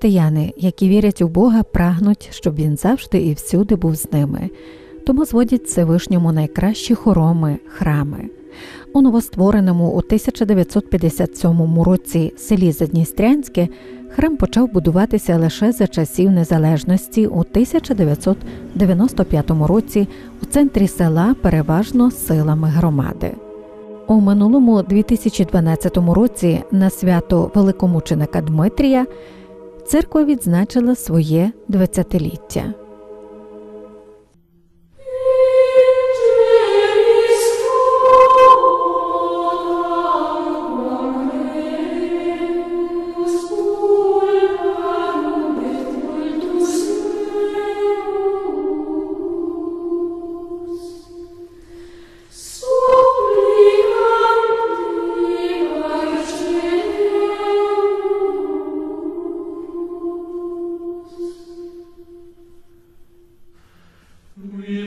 Християни, які вірять у Бога, прагнуть, щоб він завжди і всюди був з ними. Тому зводять Всевишньому найкращі хороми, храми. У новоствореному у 1957 році селі Задністрянське храм почав будуватися лише за часів незалежності у 1995 році у центрі села переважно силами громади. У минулому 2012 році на свято великомученика Дмитрія церква відзначила своє 20-ліття. We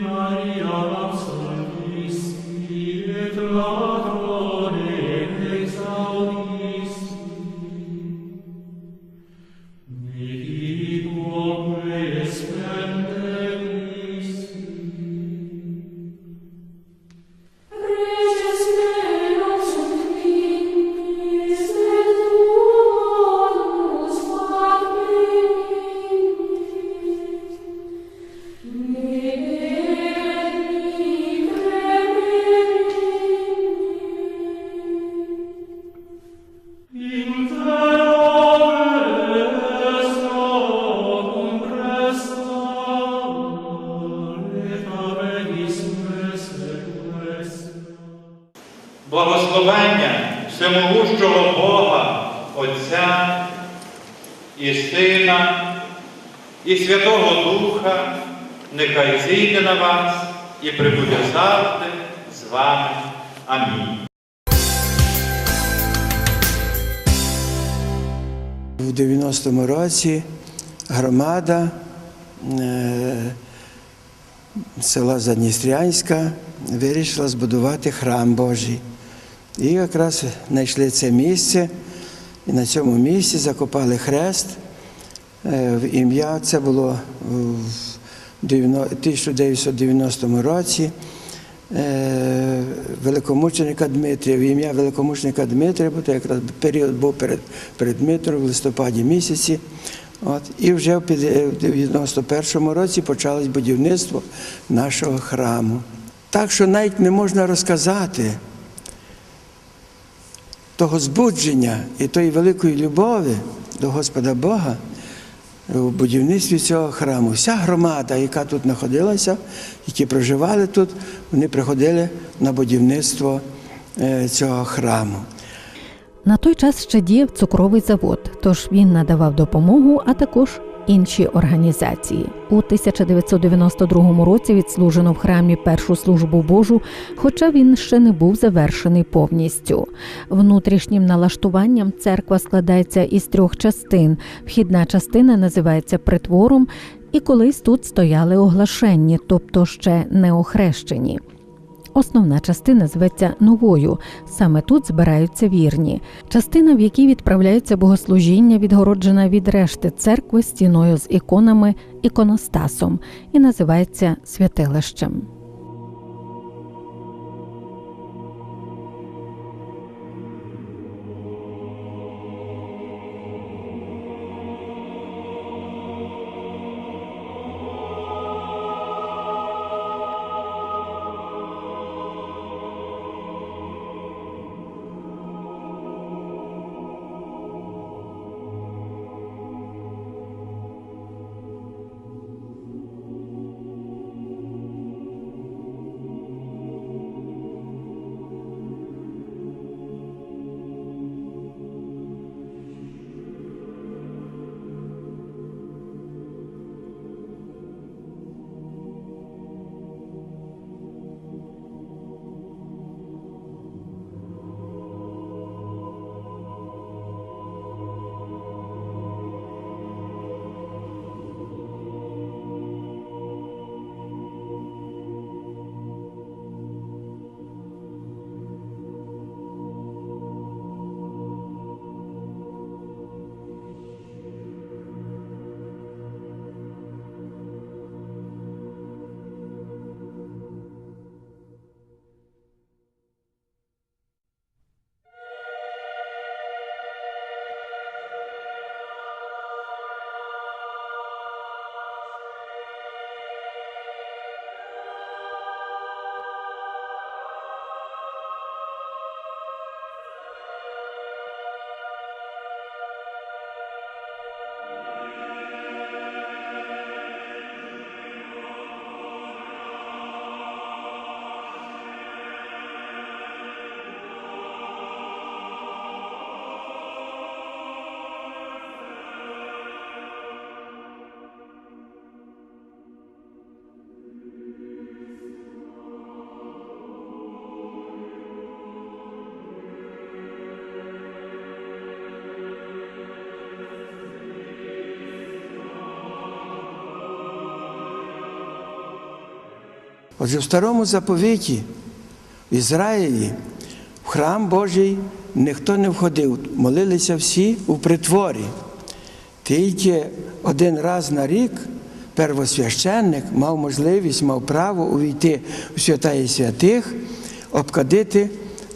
Отця і Сина, і Святого Духа, нехай зійде на вас і прибуде завжди з вами. Амінь. У 90-му році громада е, села Задністрянська вирішила збудувати храм Божий. І якраз знайшли це місце, і на цьому місці закопали хрест. Е, В ім'я це було в 1990 році. е, Великомученика Дмитрія, в ім'я великомученика Дмитрія, бо то якраз період був перед, перед Дмитром в листопаді місяці. От, і вже в 91-му році почалось будівництво нашого храму. Так що навіть не можна розказати того збудження і тої великої любові до Господа Бога у будівництві цього храму. Вся громада, яка тут знаходилася, які проживали тут, вони приходили на будівництво е, цього храму. На той час ще діяв цукровий завод, тож він надавав допомогу, а також інші організації. У 1992 році відслужено в храмі першу службу Божу, хоча він ще не був завершений повністю. Внутрішнім налаштуванням церква складається із трьох частин. Вхідна частина називається притвором, і колись тут стояли оглашенні, тобто ще не охрещені. Основна частина зветься новою. Саме тут збираються вірні. Частина, в якій відправляються богослужіння, відгороджена від решти церкви стіною з іконами іконостасом і називається святилищем. Отже, в старому заповіті в Ізраїлі в храм Божий ніхто не входив, молилися всі у притворі. Тільки один раз на рік первосвященник мав можливість, мав право увійти у святая святих, обкадити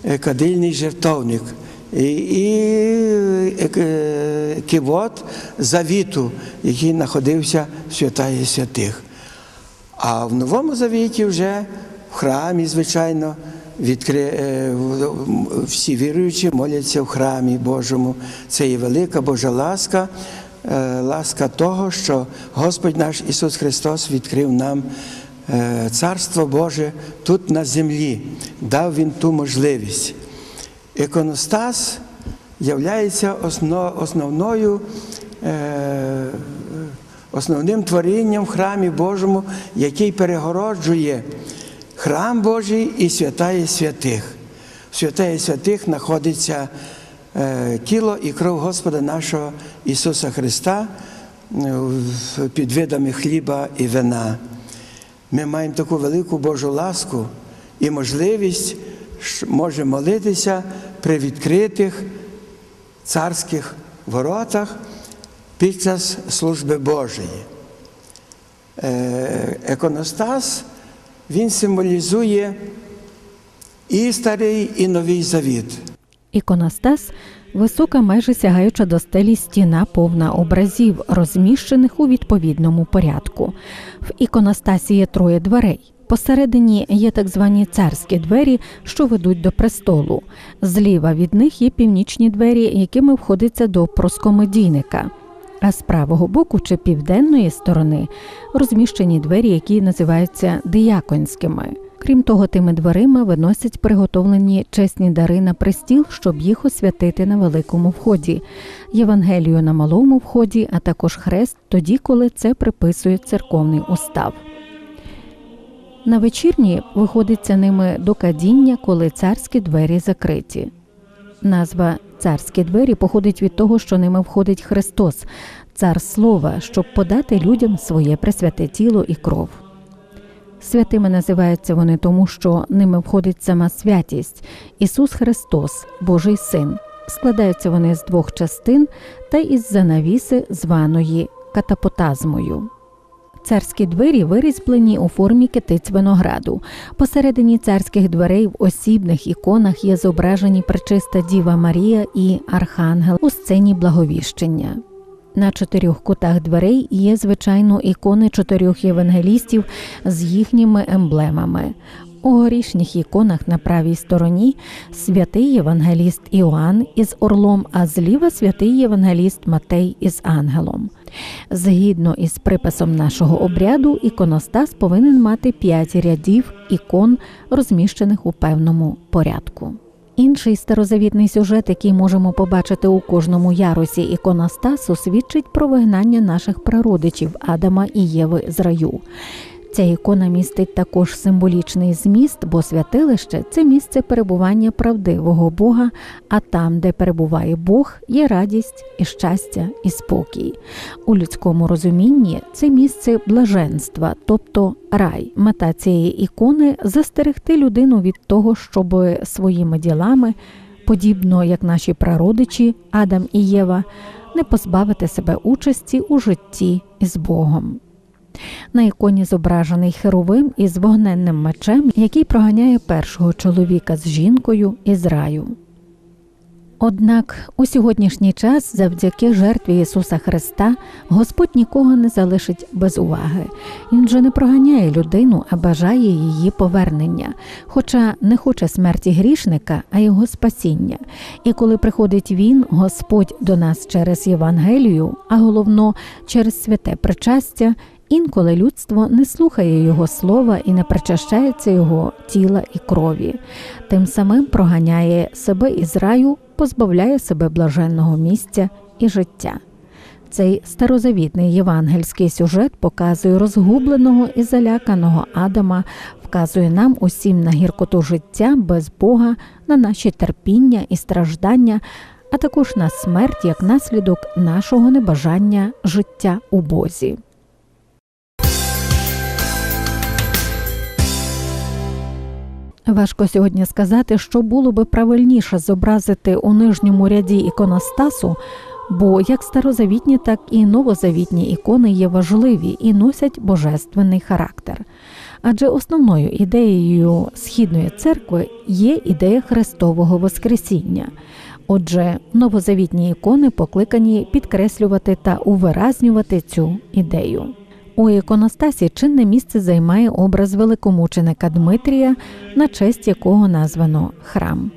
е, кадильний жертовник і, і е, е, кивот завіту, який знаходився в святая святих. А в Новому Завіті вже в храмі, звичайно, відкри... е, всі віруючі моляться в храмі Божому. Це є велика Божа ласка, е, ласка того, що Господь наш Ісус Христос відкрив нам е, Царство Боже тут на землі, дав Він ту можливість. Іконостас являється основно- основною. Основним творінням в храмі Божому, який перегороджує храм Божий і святає святих. В святає святих знаходиться е, тіло і кров Господа нашого Ісуса Христа е, під видами хліба і вина. Ми маємо таку велику Божу ласку і можливість може молитися при відкритих царських воротах під час служби Божої. Е, Еконостас він символізує і старий, і новий завіт. Іконостас висока, майже сягаюча до стелі стіна, повна образів, розміщених у відповідному порядку. В іконостасі є троє дверей. Посередині є так звані царські двері, що ведуть до престолу. Зліва від них є північні двері, якими входиться до проскомедійника. А з правого боку чи південної сторони розміщені двері, які називаються дияконськими. Крім того, тими дверима виносять приготовлені чесні дари на престіл, щоб їх освятити на великому вході, Євангелію на малому вході, а також хрест тоді, коли це приписує церковний устав. На вечірні виходиться ними до кадіння, коли царські двері закриті. Назва царські двері походить від того, що ними входить Христос, цар Слова, щоб подати людям своє пресвяте тіло і кров. Святими називаються вони тому, що ними входить сама святість Ісус Христос, Божий Син. Складаються вони з двох частин та із занавіси, званої катапотазмою. Царські двері вирізблені у формі китиць винограду. Посередині царських дверей в осібних іконах є зображені пречиста Діва Марія і Архангел у сцені благовіщення. На чотирьох кутах дверей є звичайно ікони чотирьох євангелістів з їхніми емблемами. У горішніх іконах на правій стороні святий євангеліст Іоанн із орлом, а зліва святий євангеліст Матей із ангелом. Згідно із приписом нашого обряду, іконостас повинен мати п'ять рядів ікон, розміщених у певному порядку. Інший старозавітний сюжет, який можемо побачити у кожному ярусі іконостасу, свідчить про вигнання наших прародичів Адама і Єви з раю. Ця ікона містить також символічний зміст, бо святилище це місце перебування правдивого Бога, а там, де перебуває Бог, є радість і щастя і спокій. У людському розумінні це місце блаженства, тобто рай. Мета цієї ікони застерегти людину від того, щоб своїми ділами, подібно як наші прародичі Адам і Єва, не позбавити себе участі у житті із Богом. На іконі зображений херовим із вогненним мечем, який проганяє першого чоловіка з жінкою із раю. Однак у сьогоднішній час, завдяки жертві Ісуса Христа, Господь нікого не залишить без уваги. Він же не проганяє людину, а бажає її повернення, хоча не хоче смерті грішника, а його спасіння. І коли приходить Він, Господь до нас через Євангелію, а головно через святе причастя, Інколи людство не слухає його слова і не причащається його тіла і крові, тим самим проганяє себе із раю, позбавляє себе блаженного місця і життя. Цей старозавітний євангельський сюжет показує розгубленого і заляканого Адама, вказує нам усім на гіркоту життя без Бога, на наші терпіння і страждання, а також на смерть як наслідок нашого небажання життя у Бозі. Важко сьогодні сказати, що було би правильніше зобразити у нижньому ряді іконостасу, бо як старозавітні, так і новозавітні ікони є важливі і носять божественний характер. Адже основною ідеєю Східної церкви є ідея Христового Воскресіння. Отже, новозавітні ікони покликані підкреслювати та увиразнювати цю ідею. У іконостасі чинне місце займає образ великомученика Дмитрія, на честь якого названо храм.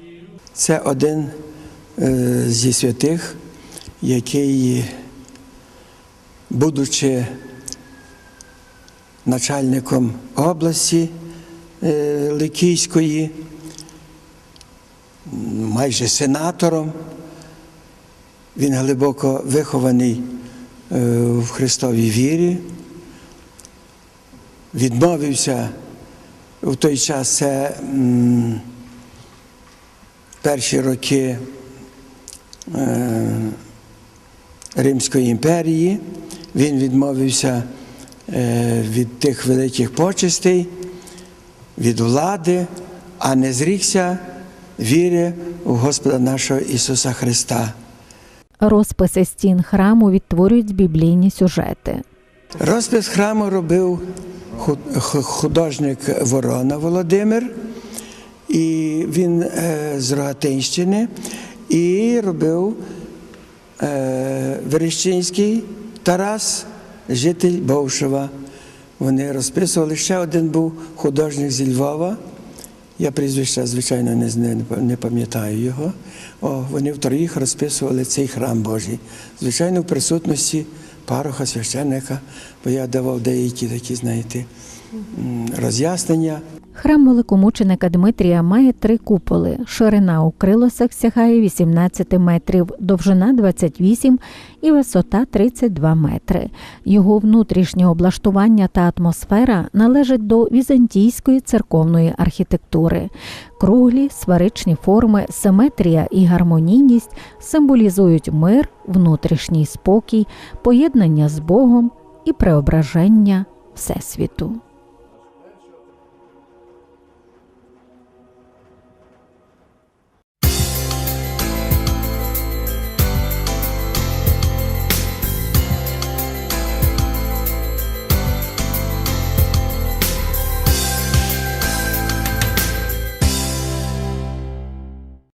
Це один е, зі святих, який, будучи начальником області е, Ликійської, майже сенатором, він глибоко вихований е, в Христовій вірі, відмовився в той час це. перші роки е, Римської імперії. Він відмовився е, від тих великих почестей, від влади, а не зрікся віри в Господа нашого Ісуса Христа. Розписи стін храму відтворюють біблійні сюжети. Розпис храму робив ху- ху- художник Ворона Володимир, і він е, з Рогатинщини, і робив е, Верещинський Тарас, житель Бовшева. Вони розписували. Ще один був художник зі Львова. Я прізвища, звичайно, не, не пам'ятаю його. О, вони втроїх розписували цей храм Божий. Звичайно, в присутності пароха, священника, бо я давав деякі такі, знаєте, роз'яснення. Храм великомученика Дмитрія має три куполи. Ширина у крилосах сягає 18 метрів, довжина 28 і висота 32 метри. Його внутрішнє облаштування та атмосфера належать до візантійської церковної архітектури. Круглі сферичні форми, симетрія і гармонійність символізують мир, внутрішній спокій, поєднання з Богом і преображення Всесвіту.